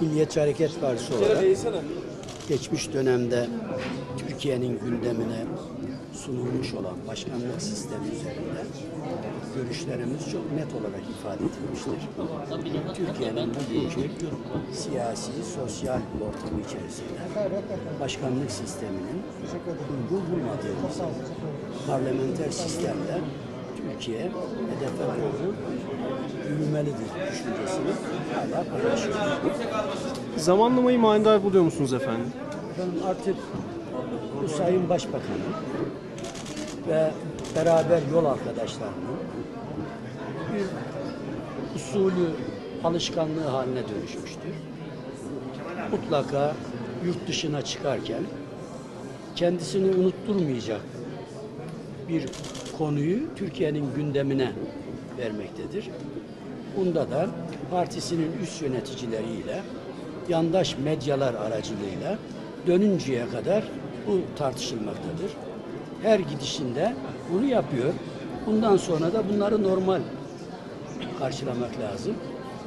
Milliyetçi Hareket Partisi olarak geçmiş dönemde Türkiye'nin gündemine sunulmuş olan başkanlık sistemi üzerinde görüşlerimiz çok net olarak ifade edilmiştir. Türkiye'nin bugünkü siyasi, sosyal ortamı içerisinde başkanlık sisteminin uygun bulmadığımız parlamenter sistemle Türkiye hedefe doğru yürümelidir düşüncesini hala paylaşıyoruz. Zamanlamayı manidar buluyor musunuz efendim? Efendim artık bu Sayın Başbakanı ve beraber yol arkadaşlarının bir usulü alışkanlığı haline dönüşmüştür. Mutlaka yurt dışına çıkarken kendisini unutturmayacak bir konuyu Türkiye'nin gündemine vermektedir. Bunda da partisinin üst yöneticileriyle, yandaş medyalar aracılığıyla dönünceye kadar bu tartışılmaktadır. Her gidişinde bunu yapıyor. Bundan sonra da bunları normal karşılamak lazım.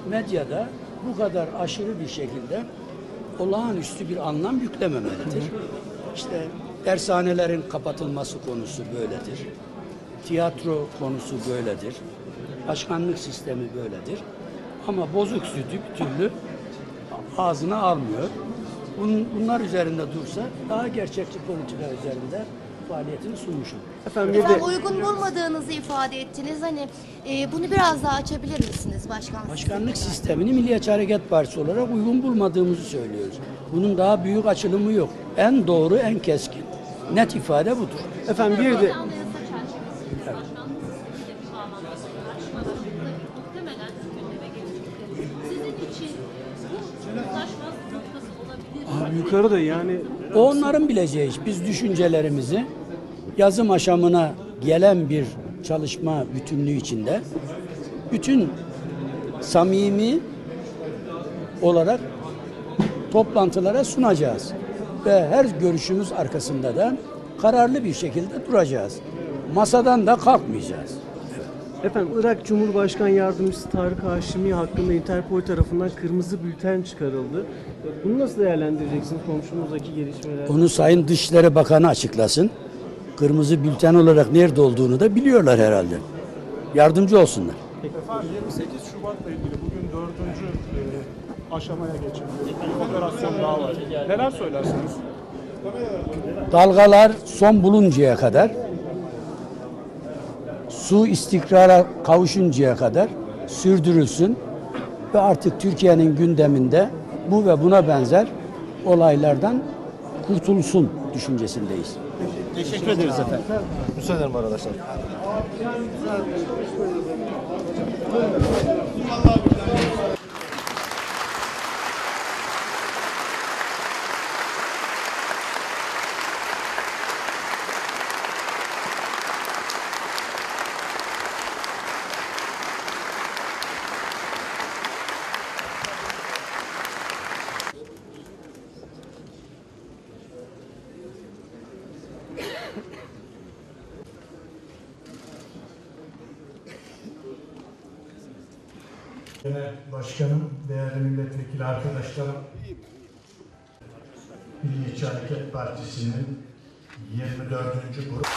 Medyada bu kadar aşırı bir şekilde olağanüstü bir anlam yüklememelidir. İşte dershanelerin kapatılması konusu böyledir. Tiyatro konusu böyledir. Başkanlık sistemi böyledir. Ama bozuk sütü bir türlü ağzına almıyor. Bunun, bunlar üzerinde dursa daha gerçekçi politika üzerinde faaliyetini sunmuş olur. Efendim bir de Efendim uygun bulmadığınızı ifade ettiniz. Hani e, bunu biraz daha açabilir misiniz başkan? Başkanlık sistemini Milliyetçi Hareket Partisi olarak uygun bulmadığımızı söylüyoruz. Bunun daha büyük açılımı yok. En doğru, en keskin. Net ifade budur. efendim bir de abi yukarıda yani onların bileceği iş. Biz düşüncelerimizi yazım aşamına gelen bir çalışma bütünlüğü içinde bütün samimi olarak toplantılara sunacağız. Ve her görüşümüz arkasında da kararlı bir şekilde duracağız. Masadan da kalkmayacağız. efendim Irak Cumhurbaşkan Yardımcısı Tarık Haşimi hakkında Interpol tarafından kırmızı bülten çıkarıldı. Bunu nasıl değerlendireceksiniz komşumuzdaki gelişmeler? Onu Sayın Dışişleri Bakanı açıklasın. Kırmızı bülten olarak nerede olduğunu da biliyorlar herhalde. Yardımcı olsunlar. Efendim 28 Şubat'la ilgili bugün dördüncü e, aşamaya geçildi. Bir operasyon daha var. Neler söylersiniz? Dalgalar son buluncaya kadar, su istikrara kavuşuncaya kadar sürdürülsün ve artık Türkiye'nin gündeminde bu ve buna benzer olaylardan kurtulsun düşüncesindeyiz. Teşekkür ederiz efendim. Müsaade ederim arkadaşlar. Genel Başkanım, değerli milletvekili arkadaşlarım, Milliyetçi Hareket Partisi'nin 24. grup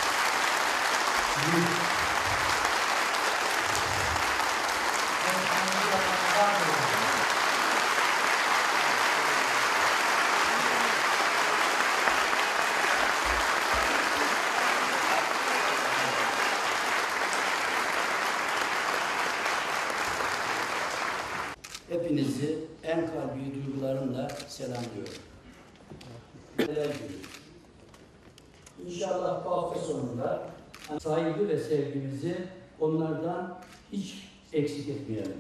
Hepinizi en kalbi duygularımla selamlıyorum. İnşallah bu hafta sonunda saygı ve sevgimizi onlardan hiç eksik etmeyelim.